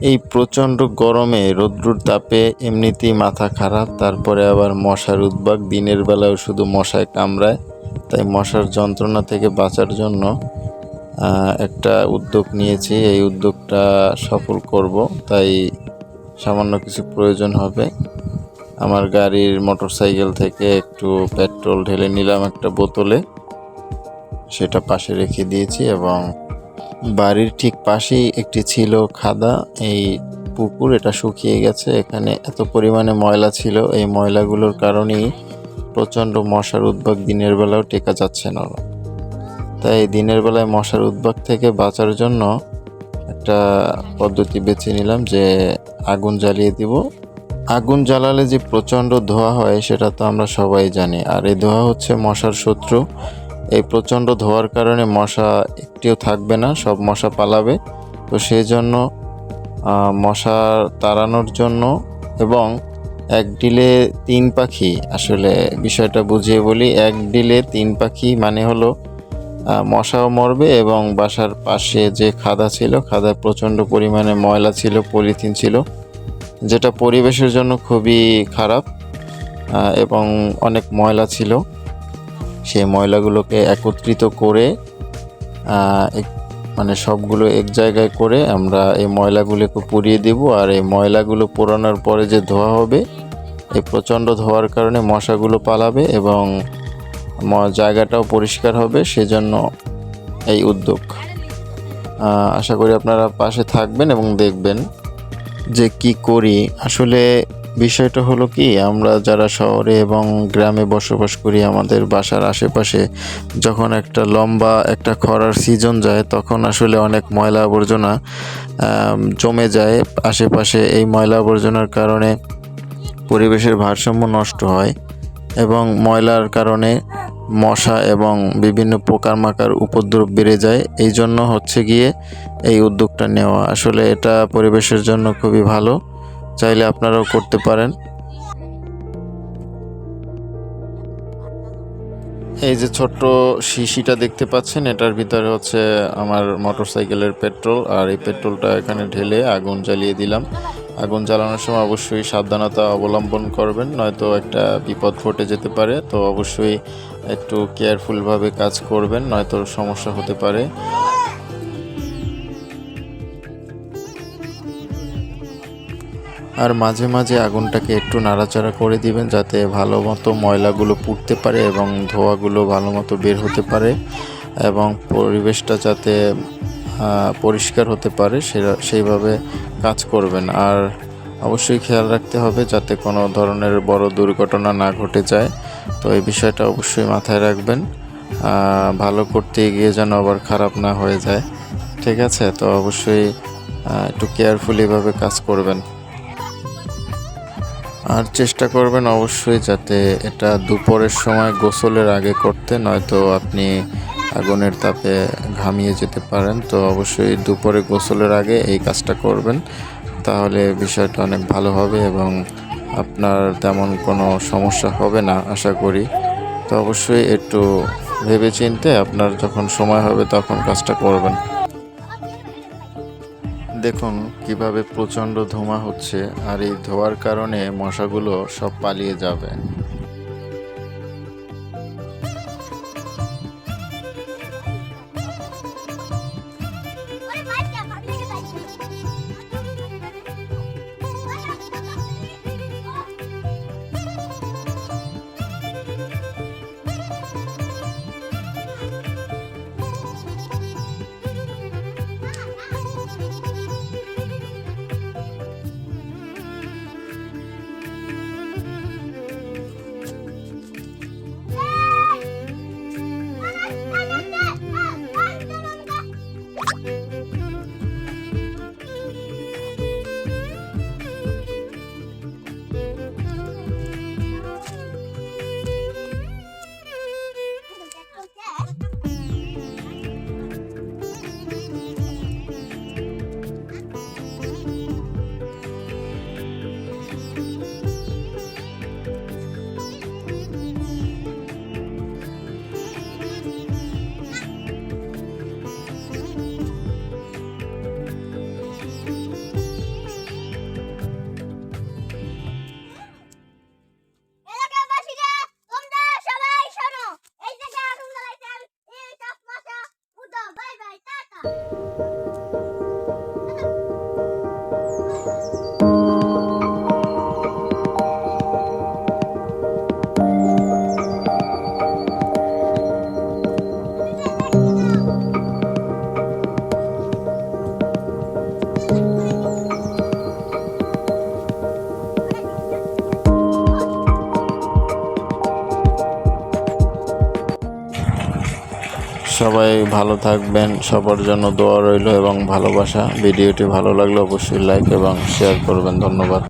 এই প্রচণ্ড গরমে রৌদ্রুর তাপে এমনিতেই মাথা খারাপ, তারপরে আবার মশার উদ্বাগ। দিনের বেলাও শুধু মশায় কামড়ায়। তাই মশার যন্ত্রণা থেকে বাঁচার জন্য একটা উদ্যোগ নিয়েছি। এই উদ্যোগটা সফল করব। তাই সামান্য কিছু প্রয়োজন হবে। আমার গাড়ির মোটরসাইকেল থেকে একটু পেট্রোল ঢেলে নিলাম একটা বোতলে। সেটা পাশে রেখে দিয়েছি এবং বাড়ির ঠিক পাশেই একটি ছিল খাদা। এই পুকুর, এটা শুকিয়ে গেছে। এখানে এত পরিমাণে ময়লা ছিল। এই ময়লাগুলোর কারণেই প্রচণ্ড মশার উদ্বাগ দিনের বেলাও টেকা যাচ্ছে না। তাই দিনের বেলায় মশার উদ্বাগ থেকে বাঁচার জন্য একটা পদ্ধতি বেছে নিলাম যে আগুন জ্বালিয়ে দিব। আগুন জ্বালালে যে প্রচণ্ড ধোঁয়া হয়, সেটা তো আমরা সবাই জানি। আর এই ধোঁয়া হচ্ছে মশার শত্রু। এই প্রচণ্ড ধোয়ার কারণে মশা একটিও থাকবে না, সব মশা পালাবে। তো সেই জন্য মশা তাড়ানোর জন্য এবং এক ডিলে তিন পাখি, আসলে বিষয়টা বুঝিয়ে বলি, এক ডিলে তিন পাখি মানে হলো মশাও মরবে এবং বাসার পাশে যে খাদা ছিল, খাদায় প্রচণ্ড পরিমাণে ময়লা ছিল, পলিথিন ছিল, যেটা পরিবেশের জন্য খুবই খারাপ এবং অনেক ময়লা ছিল। সেই ময়লাগুলোকে একত্রিত করে মানে সবগুলো এক জায়গায় করে আমরা এই ময়লাগুলোকে পুড়িয়ে দেব। আর এই ময়লাগুলো পোড়ানোর পরে যে ধোয়া হবে, এই প্রচণ্ড ধোয়ার কারণে মশাগুলো পালাবে এবং জায়গাটাও পরিষ্কার হবে, সেজন্য এই উদ্যোগ। আশা করি আপনারা পাশে থাকবেন এবং দেখবেন যে কি করি। আসলে বিষয়টা হলো কি, আমরা যারা শহরে এবং গ্রামে বসবাস করি, আমাদের বাসার আশেপাশে যখন একটা লম্বা একটা খরার সিজন যায়, তখন আসলে অনেক ময়লা আবর্জনা জমে যায়। আশেপাশে এই ময়লা আবর্জনার কারণে পরিবেশের ভারসাম্য নষ্ট হয় এবং ময়লার কারণে মশা এবং বিভিন্ন পোকামাকড় উপদ্রব বেড়ে যায়। এই জন্য হচ্ছে গিয়ে এই উদ্যোগটা নেওয়া। আসলে এটা পরিবেশের জন্য খুবই ভালো। চাইলে আপনারাও করতে পারেন। এই যে ছোট্ট শিশিটা দেখতে পাচ্ছেন, এটার ভিতরে হচ্ছে আমার মোটরসাইকেলের পেট্রোল, আর এই পেট্রোলটা এখানে ঢেলে আগুন জ্বালিয়ে দিলাম। আগুন জ্বালানোর সময় অবশ্যই সাবধানতা অবলম্বন করবেন, নয়তো একটা বিপদ ঘটে যেতে পারে। তো অবশ্যই একটু কেয়ারফুলভাবে কাজ করবেন, নয়তো সমস্যা হতে পারে। আর মাঝে মাঝে আগুনটাকে একটু নাড়াচাড়া করে দিবেন যাতে ভালো মতো ময়লাগুলো পুড়তে পারে এবং ধোঁয়াগুলো ভালো মতো বের হতে পারে এবং পরিবেশটা যাতে পরিষ্কার হতে পারে সেরা- সেইভাবে কাজ করবেন। আর অবশ্যই খেয়াল রাখতে হবে যাতে কোনো ধরনের বড় দুর্ঘটনা না ঘটে যায়। তো এই বিষয়টা অবশ্যই মাথায় রাখবেন। ভালো করতে গিয়ে যেন আবার খারাপ না হয়ে যায়। ঠিক আছে? তো অবশ্যই একটু কেয়ারফুল এভাবে কাজ করবেন। আর চেষ্টা করবেন অবশ্যই যাতে এটা দুপুরের সময় গোসলের আগে করতে, নয়তো আপনি আগুনের তাপে ঘামিয়ে যেতে পারেন। তো অবশ্যই দুপুরে গোসলের আগে এই কাজটা করবেন। তাহলে বিষয়টা অনেক ভালো হবে এবং আপনার তেমন কোনো সমস্যা হবে না, আশা করি। তো অবশ্যই একটু ভেবেচিন্তে আপনার যখন সময় হবে তখন কাজটা করবেন। দেখুন কীভাবে প্রচণ্ড ধোঁয়া হচ্ছে আর এই ধোঁয়ার কারণে মশাগুলো সব পালিয়ে যাবে। ค่ะ সবাই ভালো থাকবেন, সবার জন্য দোয়া রইল এবং ভালোবাসা। ভিডিওটি ভালো লাগলে অবশ্যই লাইক এবং শেয়ার করবেন। ধন্যবাদ।